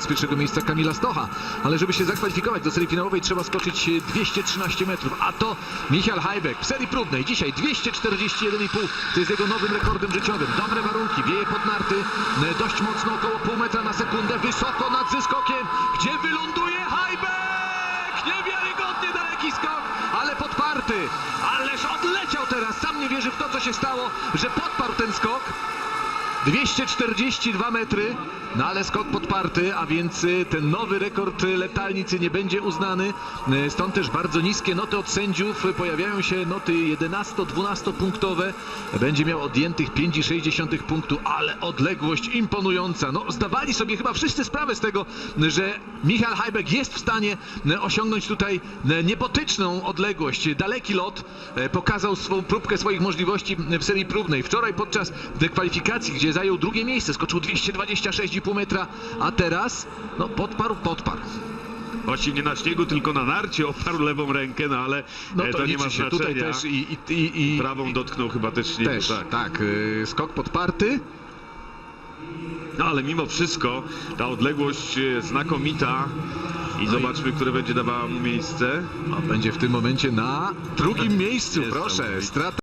z pierwszego miejsca Kamila Stocha. Ale żeby się zakwalifikować do serii finałowej trzeba skoczyć e, 213 metrów, a to Michal Hajbek w serii próbnej. Dzisiaj 241,5 to jest jego nowym rekordem życiowym. Dobre warunki, wieje pod narty, dość mocno, około pół metra na sekundę, wysoko nad zeskokiem, gdzie wyląduje Hajbek! Niewiarygodnie daleki skok, ale podparty, ależ odleciał teraz, sam nie wierzy w to, co się stało, że podparł ten skok. 242 metry, no ale skok podparty, a więc y, ten nowy rekord letalnicy nie będzie uznany. Y, Stąd też bardzo niskie noty od sędziów. Pojawiają się noty 11-12 punktowe. Będzie miał odjętych 5,6 punktu, ale odległość imponująca. No zdawali sobie chyba wszyscy sprawę z tego, że Michal Hajbek jest w stanie y, osiągnąć tutaj niebotyczną odległość. Daleki lot pokazał swą próbkę swoich możliwości w serii próbnej. Wczoraj podczas kwalifikacji, gdzie zajął drugie miejsce, skoczył 226,5 metra, a teraz no podparł, podparł. Właściwie nie na śniegu, tylko na narcie oparł lewą rękę, no ale No e, to, to nie ma się znaczenia. tutaj też i, i, i, i Prawą dotknął chyba też śniegu, też, tak. tak, y, skok podparty. No ale mimo wszystko ta odległość znakomita i No i- zobaczmy, które będzie dawała mu miejsce. No, będzie w tym momencie na drugim miejscu, proszę, strata